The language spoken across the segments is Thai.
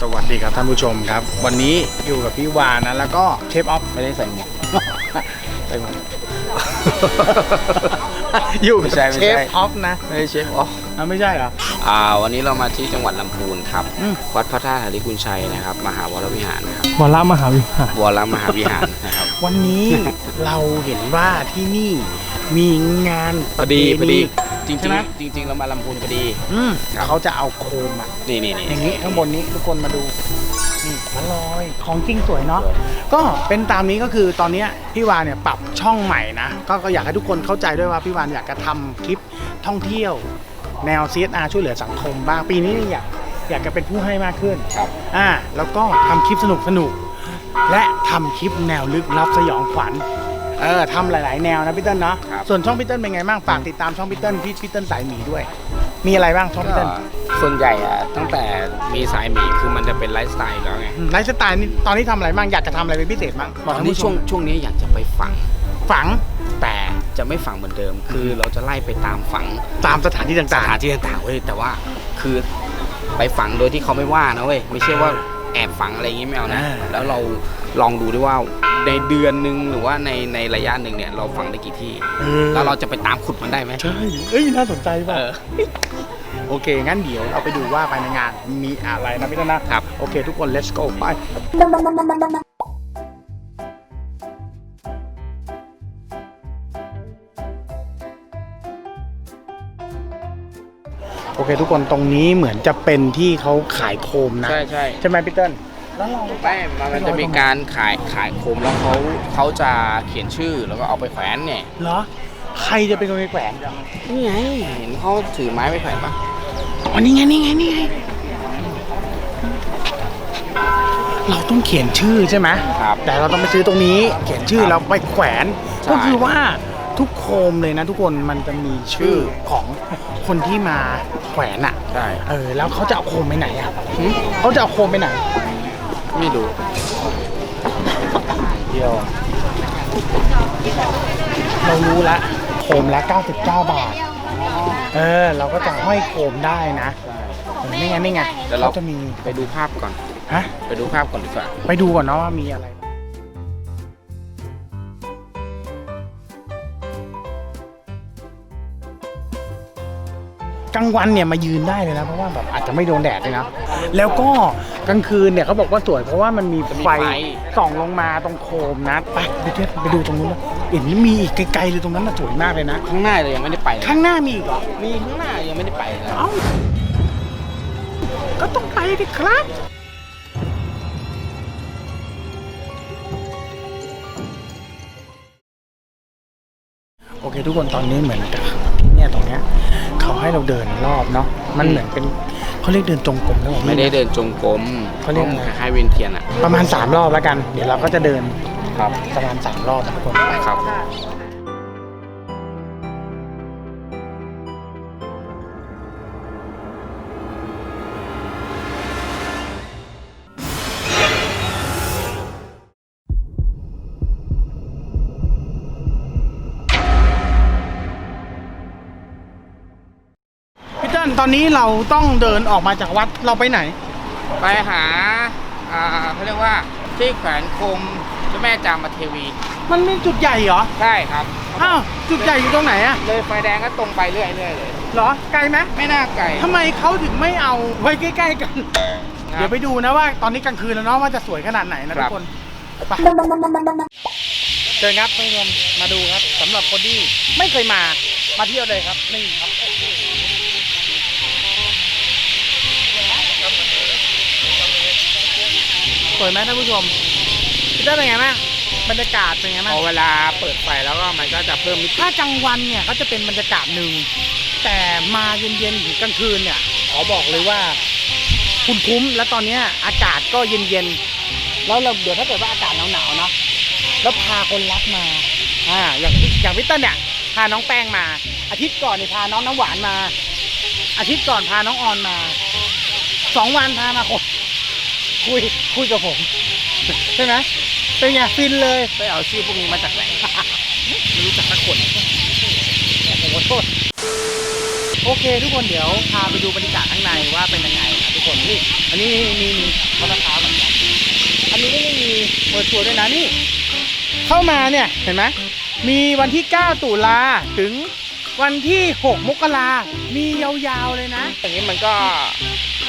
สวัสดีครับท่านผู้ชมครับ วันนี้อยู่กับพี่วานะ แล้วก็เชฟออฟไม่ได้ใส่หมวกใส่หมวกอยู่กับไม่ใช่ไม่เชใช่ ฟออฟนะไม่ใช่เชฟอ๋ออะไม่ใช่เหรอ อ่าวันนี้เรามาที่จังหวัดลำพูนครับ อืม วัดพระธาตุหริคุณชัยนะครับ มหาวรวิหารนะครับวรมหาวิหารวรมหาวิหารนะครับ วันนี้ เราเห็นว่าที่นี่มีงานพอดีพอดี จริงใช่ไหมๆจริง ๆ เรามาลำพูนพอดี อืมครับ เขาจะเอาโคมอะนี่นี่นี่ อย่างนี้ข้างบนนี้ทุกคนมาดูนี่มันลอยของจริงสวยเนาะ ก็เป็นตามนี้ก็คือตอนเนี้ยพี่วานเนี่ยปรับช่องใหม่นะก็ก็อยากให้ทุกคนเข้าใจด้วยว่าพี่วานอยากจะทำคลิปท่องเที่ยว แนว CSR ช่วยเหลือสังคมบ้างปีนี้อยากอยากจะเป็นผู้ให้มากขึ้นครับ อ่าแล้วก็ทำคลิปสนุกสนุกๆและทำคลิปแนวลึกลับสยองขวัญ เออทำหลาย ๆ แนวนะพี่เติ้ลเนาะครับ ส่วนช่องพี่เติ้ลเป็นไงบ้างฝากติดตามช่องพี่เติ้ลพี่พี่เติ้ลสายหมีด้วย มีอะไรบ้างช่องพี่ก็เติ้ลส่วนใหญ่อะตั้งแต่มีสายหมีคือมันจะเป็นไลฟ์สไตล์อยู่แล้วไงไลฟ์สไตล์นี่ตอนนี้ทำอะไรบ้างอยากจะทำอะไรเป็นพิเศษบ้างบตอกอนท่านนี้ผู้ชช่วมงช่วงนี้อยากจะไปฝัง ฝังแต่จะไม่ฝังเหมือนเดิม คือเราจะไล่ไปตามฝังตามสถานที่สต่างถานที่ต่างๆเว้ยแต่ว่าคือไปฝังโดยที่เขาไม่ว่านะเว้ยไม่ใช่ว่า แอบฝังอะไรอย่างงี้ไม่เอานะ แล้วเราลองดูด้วยว่าในเดือนหนึ่งหรือว่าในในระยะหนึ่งเนี่ยเราฝังได้กี่ที่ๆเออ แล้วเราจะไปตามขุดมันได้ไหมใช่เอ้ยน่าสนใจป่ะเออโอเค งั้นเดี๋ยวเราไปดูว่าภายในงานมีอะไรนะพี่ต้นนะครับ โอเค ทุกคน let's go ไปโอเคทุกคนตรงนี้เหมือนจะเป็นที่เขาขายโคมนะใช่ใช่ใช่ไหมพี่เติ้ลแล้วเราไม่มันจะมีการขายขายโคมแล้วเขาเขาจะเขียนชื่อแล้วก็เอาไปแขวนเนี่ยเหรอใครจะเป็นคนไปแขวนนี่ไงเห็นเขาถือไม้ไปแขวนปะอ๋อนี่ไงนี่ไงนี่ไงเราต้องเขียนชื่อใช่ไหมครับแต่เราต้องไปซื้อตรงนี้เขียนชื่อครับเราไปแขวนใช่ก็คือว่าทุกโคมเลยนะทุกคนมันจะมีชื่อของคนที่มา แขวนอะใช่เออแล้วเขาจะเอาโคมไปไหนอะหึเขาจะเอาโคมไปไหน ไม่รู้เดียวเรารู้ละโคมละ 99 บาท เออ เราก็จะห้อยโคมได้นะเออนี่ไงนี่ไงเดี๋ยวเรา เขาจะมี ไปดูภาพก่อน ฮะ ไปดูภาพก่อนดีกว่า ไปดูก่อนเนาะว่ามีอะไร ลางวันเนี่ยมายืนได้เลยนะ เพราะว่าแบบอาจจะไม่โดนแดดเลยนะ แล้วก็กลางคืนเนี่ยเขาบอกว่าสวยเพราะว่ามันมีจะมีไฟไฟส่องลงมาตรงโคมนะ ไปไปเที่ยวไปดูตรงนู้นนะเห็นมีอีกไกลๆเลยตรงนั้นน่ะสวยมากเลยนะ ข้างหน้าเรายังไม่ได้ไปเลยข้างหน้ามีอีกเหรอ มีข้างหน้ายังไม่ได้ไปเลยเอ้าก็ต้องไปดิครับโอเคทุกคนตอนนี้เหมือนกับเนี่ยตรงเนี้ย เขาให้เราเดินรอบเนาะมันเหมือนเป็นเขาเรียกเดินจงกรมแล้วไม่ได้เดินจงกรมเขาเรียกอะไร คล้ายๆเวียนเทียนอะ ประมาณ 3 รอบแล้วกัน เดี๋ยวเราก็จะเดินครับประมาณ 3 รอบนะทุกคน ครับ ติ้ลตอนนี้เราต้องเดินออกมาจากวัดเราไปไหน ไปหาอ่าเขาเรียกว่าที่แขวนโคมเจ้าแม่จามเทวี มันมีจุดใหญ่เหรอใช่ครับอ้าวจุดใหญ่อยู่ตรงไหนอะเลยไฟแดงก็ตรงไปเรื่อยๆเลยเหรอไกลไหมไม่น่าไกลทำไมเขาถึงไม่เอาไว้ใกล้ ๆ กัน เดี๋ยวไปดูนะว่าตอนนี้กลางคืนแล้วเนาะว่าจะสวยขนาดไหนนะทุกคนไปเชิญครับเพื่อนๆมาดูครับสำหรับคนที่ไม่เคยมามาเที่ยวเลยครับนี่ครับ สวยไหมท่านผู้ชมพี่เต้เป็นไงบ้างบรรยากาศเป็นไงพบ้างอเวลาเปิดไฟแล้วก็มันก็จะเพิ่มมิติถ้ากลางวันเนี่ยก็จะเป็นบรรยากาศหนึ่งแต่มาเย็นๆถึงกลางคืนเนี่ยขอบอกเลยว่า คุณคุ้มแล้วตอนเนี้ยอากาศก็เย็นๆแล้วเราเดี๋ยวถ้าเกิดว่าอากาศหนาวๆเนาะแล้วพาคนรักมาอ่าอย่างอย่างพี่เต้นเนี่ยพาน้องแป้งมา อาทิตย์ก่อนนี่พาน้องน้ำหวานมา อาทิตย์ก่อนพาน้องออนมาสองวันพามาคน คุยคุยกับผม ใช่ไหมเป็นไงฟินเลยไปเอาชื่อพวกนี้มาจากไหน ไม่รู้จักสักคนขอโทษโอโอเค ทุกคนเดี๋ยวพาไปดูบรรยากาศข้างในว่าเป็นยังไงนะทุกคนนี่อันนี้มีมีมอเตอร์คาร์เหมือนกันอันนี้ไม่มีเปิดตัวด้วยนะนี่ เข้ามาเนี่ยเห็นไหมมีวันที่ 9 ตุลาถึง วันที่ 6 มกรามียาวๆเลยนะ อย่างนี้มันก็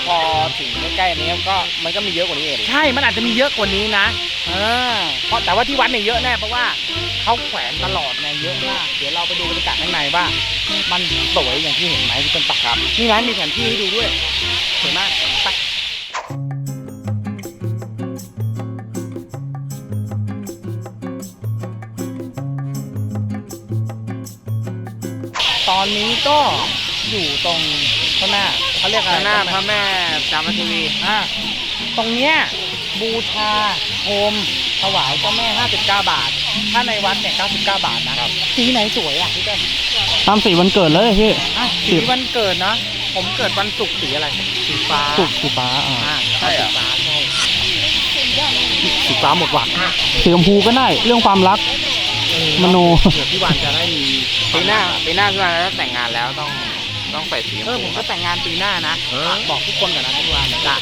พอถึงใกล้ๆนี้ก็มันก็มีเยอะกว่านี้เองใช่ มันอาจจะมีเยอะกว่านี้นะเออเพราะแต่ว่าที่วัดเนี่ยเยอะแน่เพราะว่าเขาแขวนตลอดไงเยอะมากเดี๋ยวเราไปดูบรรยากาศข้างในว่า มันสวยอย่างที่เห็นไหมที่เป็นปักครับนี่นะมีแผนที่ให้ดูด้วยสวยมากไป อนนี้ก็อยู่ตรงข้างหน้าเขาเรียกอะไรข้างหน้าพระแม่จามทีวีอะตรงเนี้ยบูชาโฮมถวายเจ้าแม่ 59 บาท ถ้าในวัดเนี่ย 99 บาทนะสีไหนสวยอะพี่เต้นตามสีวันเกิดเลยพี่อะสีวันเกิดนะ ผมเกิดวันศุกร์สีอะไร สีฟ้าสุกสีฟ้าอ่าอ่าใช่สีฟ้าใช่สีฟ้าหมดหวังสีชมพูก็ได้ เรื่องความรัก มโน เดี๋ยวพี่วันจะได้มี ปีหน้าปีหน้าคือถ้าแต่งงานแล้วต้องต้องใส่สีชเออมผพูมก็แต่งงานปีหน้านะบอกทุกคนก่อนนะพี่วันจะ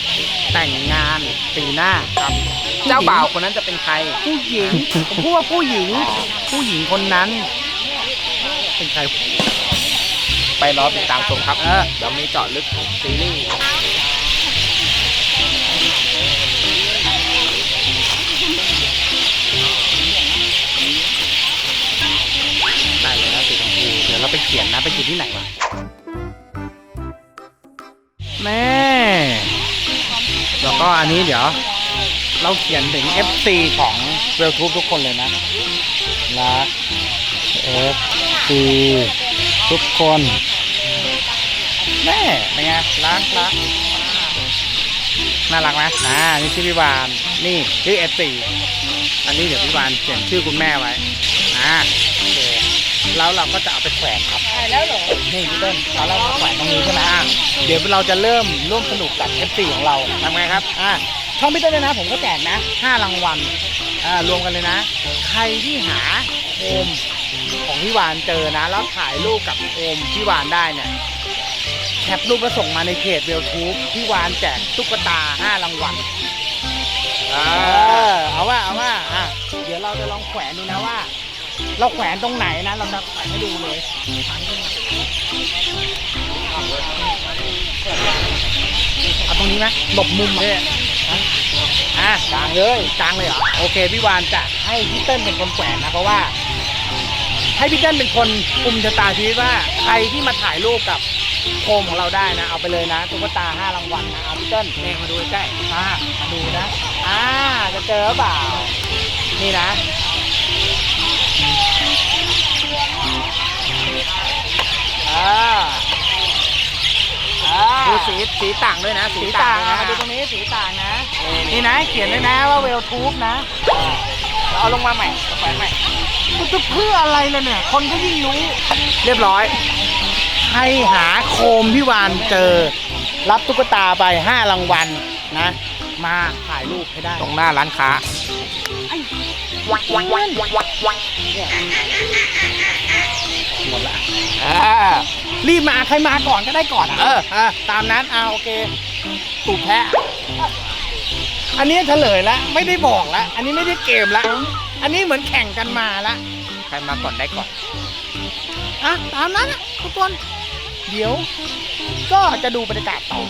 แต่งงานปีหน้าครับ เจ้าบ่าวคนนั้นจะเป็นใคร ผู้หญิงผมพูดว่าผู้หญิง ผู้หญิงคนนั้น เป็นใคร ไปรอติดตามชมครับเออเดี๋ยวมีเจาะลึกซีรีส์ เราไปเขียนนะไปเขียนที่ไหนวะแม่แล้วก็อันนี้เดี๋ยว เราเขียนถึง FC ของเวลทูบทุกคนเลยนะรัก FC ทุกคนแม่เป็นไงรักรักน่ารักไหมอ่านี่ชื่อพี่วานนี่ชื่อ FC อันนี้เดี๋ยวพี่วานเขียนชื่อคุณแม่ไว้อ่าโอเค แล้วเราก็จะเอาไปแขวนครับถ่ายแล้วเหรอนี่พี่เต้นเราเรามาแขวนตรงนี้ใช่ไหมอะเดี๋ยวเราจะเริ่มร่วมสนุกกับ F4 ของเราทำไงครับอ่าช่องพี่เต้นเลยนะ ผมก็แจกนะ5รางวัลอ่ารวมกันเลยนะ ใครที่หาโฮมของพี่วานเจอนะ แล้วถ่ายรูปกับโฮมพี่วานได้เนี่ยแคปรูปแล้วส่งมาในเพจเวลทูบพี่วานแจกตุ๊กตา 5 รางวัลอ่าเออเอาว่าเอาว่าอะเดี๋ยวเราจะลองแขวนดูนะว่า เราแขวนตรงไหนนะ เราจะแขวนให้ดูเลยเอาตรงนี้ไหมหลบมุมเลยอะกลางเลยกลางเลยเหรอโอเคพี่วานจะให้พี่เติ้ลเป็นคนแขวนนะเพราะว่า ให้พี่เติ้ลเป็นคนคุมชะตาชีวิตว่าใครที่มาถ่ายรูปกับโคมของเราได้นะ เอาไปเลยนะตุ๊กตาห้ารางวัลนะเอาพี่เติ้ลเน่มาดูใกล้อ่ามาดูนะ อ่าจะเจอเปล่านี่นะ อ่าอ่าดูสีสีต่างด้วยนะ สีต่างด้วยอะนะมาดูตรงนี้สีต่างนะ นี่นี่นะเขียนเลยนะว่าเวลทูบนะ เอาลงมาใหม่เอาแขวนใหม่มันจะเพื่ออะไรเลยเนี่ย คนก็ยิ่งรู้ เรียบร้อย ให้หาโคมพี่วานเจอ รับตุ๊กตาไปห้ารางวัลนะ มาถ่ายรูปให้ได้ ตรงหน้าร้านค้า หมดละอ่ารีบมาใครมาก่อนก็ได้ก่อนเออเออตามนั้นอ่าโอเคตูดแพะอันนี้เฉลยแล้วไม่ได้บอกแล้วอันนี้ไม่ได้เกมแล้วอันนี้เหมือนแข่งกันมาแล้วใครมาก่อนได้ก่อนอะตามนั้นอะทุกคน เดี๋ยว ก็จะดูบรรยากาศต่อ